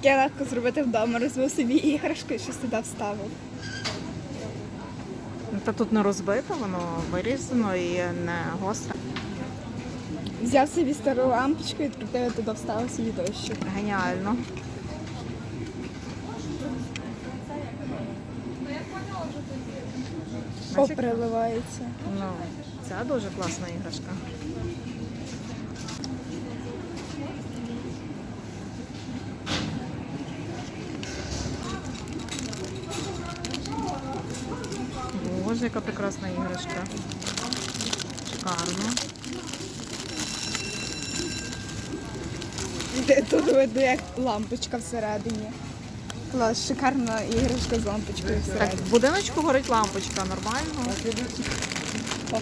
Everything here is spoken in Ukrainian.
таке легко зробити вдома, розвив собі іграшку і щось туди вставив. Ну, Та тут не розбито, воно вирізано і не гостре. Взяв собі стару лампочку, відкрутив і туди вставив собі дощу. Геніально. О, Бачите? переливається. Ну, це дуже класна іграшка. Боже, яка прекрасна іграшка. Шикарно. Тут видно, як лампочка всередині. Клас, шикарна іграшка з лампочкою Так, всередині. в будиночку горить лампочка, нормально. О,